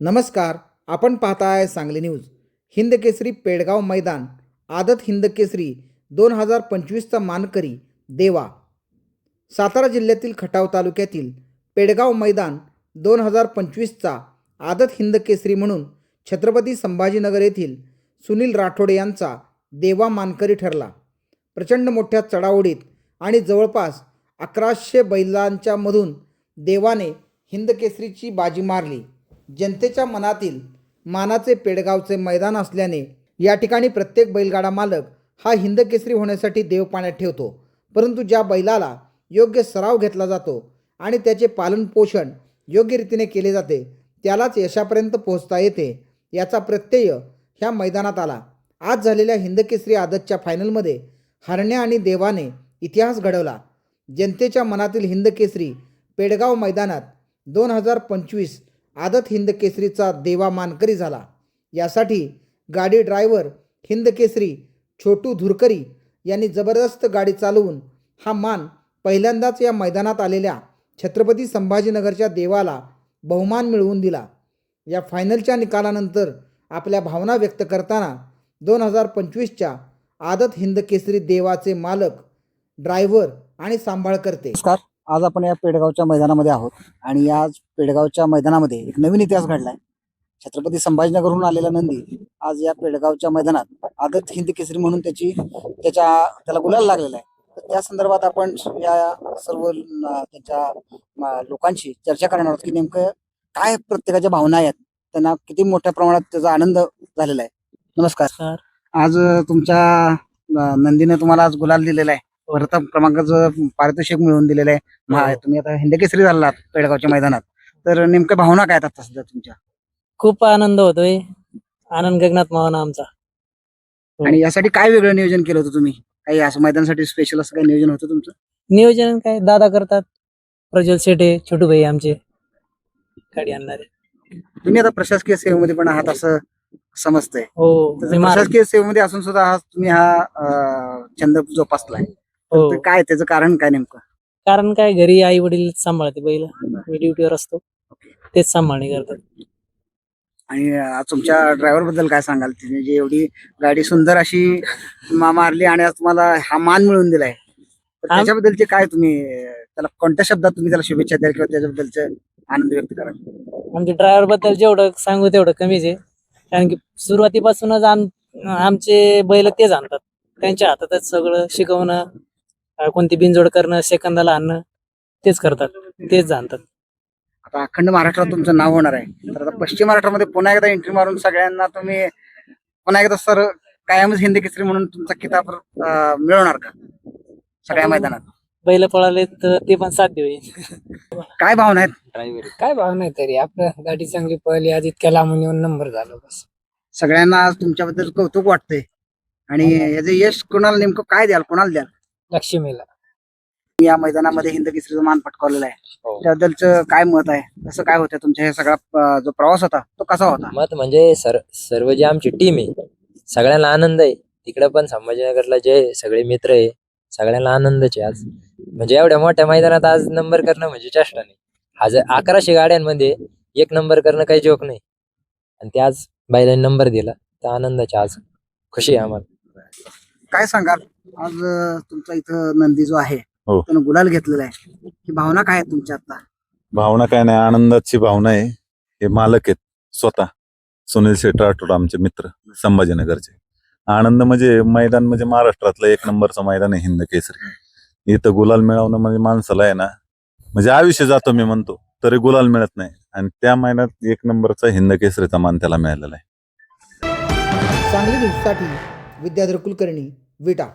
नमस्कार आपण पाहताय सांगली न्यूज. हिंद केसरी पेडगाव मैदान आदत हिंद केसरी दोन हजार पंचवीसचा मानकरी देवा. सातारा जिल्ह्यातील खटाव तालुक्यातील पेडगाव मैदान दोन हजार पंचवीसचा आदत हिंद केसरी म्हणून छत्रपती संभाजीनगर येथील सुनील राठोड यांचा देवा मानकरी ठरला. प्रचंड मोठ्या चढाओढीत आणि जवळपास अकराशे बैलांच्यामधून देवाने हिंद केसरीची बाजी मारली. जनतेच्या मनातील मानाचे पेडगावचे मैदान असल्याने या ठिकाणी प्रत्येक बैलगाडा मालक हा हिंदकेसरी होण्यासाठी देव पाण्यात ठेवतो. परंतु ज्या बैलाला योग्य सराव घेतला जातो आणि त्याचे पालनपोषण योग्य रीतीने केले जाते त्यालाच यशापर्यंत पोहोचता येते याचा प्रत्यय ह्या मैदानात आला. आज झालेल्या हिंदकेसरी आदतच्या फायनलमध्ये हरण्या आणि देवाने इतिहास घडवला. जनतेच्या मनातील हिंदकेसरी पेडगाव मैदानात दोन हजार पंचवीस आदत हिंद केसरीचा देवा मानकरी झाला. यासाठी गाडी ड्रायव्हर हिंद केसरी छोटू धुरकरी यांनी जबरदस्त गाडी चालवून हा मान पहिल्यांदाच या मैदानात आलेल्या छत्रपती संभाजीनगरच्या देवाला बहुमान मिळवून दिला. या फायनलच्या निकालानंतर आपल्या भावना व्यक्त करताना दोन हजार पंचवीसच्या आदत हिंद केसरी देवाचे मालक ड्रायव्हर आणि सांभाळकर्ते. नमस्कार. आज आपण या पेडगावच्या मैदानामध्ये आहोत आणि या पेडगावच्या मैदानामध्ये एक नवीन इतिहास घडलाय. छत्रपती संभाजीनगरहून आलेला नंदी आज या पेडगावच्या मैदानात आदत हिंद केसरी म्हणून त्याची त्याच्या त्याला गुलाल लागलेला आहे. तर त्या संदर्भात आपण या सर्व त्याच्या लोकांशी चर्चा करणार आहोत की नेमकं काय प्रत्येकाच्या भावना आहेत त्यांना किती मोठ्या प्रमाणात त्याचा आनंद झालेला आहे. नमस्कार. आज तुमच्या नंदीने तुम्हाला आज गुलाल दिलेला आहे. प्रथम क्रमांकाचं पारितोषिक मिळवून दिलेलं आहे. महा- तुम्ही आता हिंदकेसरी झालात पेडगावच्या मैदानात. तर नेमक्या भावना काय आहेत आता सध्या तुमच्या? खूप आनंद होतोय. आनंद गगनात मावना आमचा. हो. आणि यासाठी काय वेगळं नियोजन केलं होतं तुम्ही? काही असं मैदानासाठी स्पेशल असं काही नियोजन होतं तुमचं? नियोजन काय? दादा करतात. प्रज्वल शेटे छोटू भाई आमचे. गाडी आणणारे. तुम्ही आता प्रशासकीय सेवेमध्ये पण आहात असं समजतंय. हो तर मी महाराज- प्रशासकीय सेवेमध्ये असून सुद्धा हा तुम्ही हा अं, छंद जोपासलाय. तर हो. ते काय त्याचं कारण काय नेमकं? कारण काय घरी आई वडील सांभाळते बैल. मी ड्युटीवर असतो. तेच सांभाळणे करतात. आणि आज तुमच्या ड्रायव्हरबद्दल काय सांगाल? तिने जी एवढी गाडी सुंदर अशी मा- मारली आणि आज तुम्हाला हा मान मिळवून दिलाय. तर आम- त्याच्याबद्दलचे काय तुम्ही अं, त्याला कोणत्या शब्दात तुम्ही त्याला शुभेच्छा द्याल किंवा त्याच्याबद्दलचे आनंद व्यक्त कराल? आमच्या ड्रायव्हरबद्दल जेवढं सांगू तेवढं कमीच आहे. कारण की सुरुवातीपासूनच आम आमचे बैल तेच आणतात. त्यांच्या हातातच सगळं शिकवणं कोणती बिनजोड करणं सेकंदाला आणणं तेच करतात. तेच जाणतात. आता अखंड महाराष्ट्रात तुमचं नाव होणार आहे. तर आता पश्चिम महाराष्ट्रामध्ये पुन्हा एकदा एंट्री मारून सगळ्यांना तुम्ही पुन्हा एकदा सर कायमच हिंदी केसरी म्हणून तुमचा किताब अं, मिळवणार का? सगळ्या हो. मैदानात. बैल पळाले तर ते पण साध्य होईल काय भावना आहेत? काय भाव नाही तरी? आपलं गाडी चांगली पळली आज इतक्या लांबून येऊन नंबर झाला बस. सगळ्यांना आज तुमच्याबद्दल कौतुक वाटतंय. आणि याचं यश कोणाला नेमकं काय द्याल? कोणाला द्याल? लक्ष्मीला. या मैदानामध्ये हिंद केसरीचा मान पटकावलेला आहे. त्याबद्दलचं काय मत आहे? कसं काय होतं तुमच्या हे सगळा अं, जो प्रवास होता तो कसा होता? मत म्हणजे सर सर्व जी आमची टीम आहे सगळ्यांना आनंद आहे. तिकडे पण संभाजीनगरला जे सगळे मित्र आहे सगळ्यांना आनंदच आहे आज. म्हणजे एवढ्या मोठ्या मैदानात आज नंबर करणं म्हणजे चेष्टा नाही. हजार अकराशे गाड्यांमध्ये एक नंबर करणं काही जोक नाही. आणि ते आज बैलांनी नंबर दिला तर आनंदाची आज खुशी आहे आम्हाला. काय सांगाल? आज तुमचा इथं नंदी जो आहे हो. त्यानं गुलाल घेतलेला आहे. ही भावना काय आहे तुमच्या आता? भावना काय नाही आनंदाची भावना आहे. हे मालक आहेत स्वतः. सुनील शेठ राठोड आमचे मित्र संभाजीनगरचे. आनंद म्हणजे मैदान म्हणजे महाराष्ट्रातलं एक नंबरचं मैदान आहे हिंद केसरी. इथं गुलाल मिळवणं म्हणजे माणसाला आहे ना म्हणजे आयुष्य जातो मी म्हणतो तरी गुलाल मिळत नाही. आणि त्या महिन्यात एक नंबरचा हिंद केसरीचा मान त्याला मिळालेला आहे. सांगली न्यूजसाठी विद्याधर कुलकर्णी विटा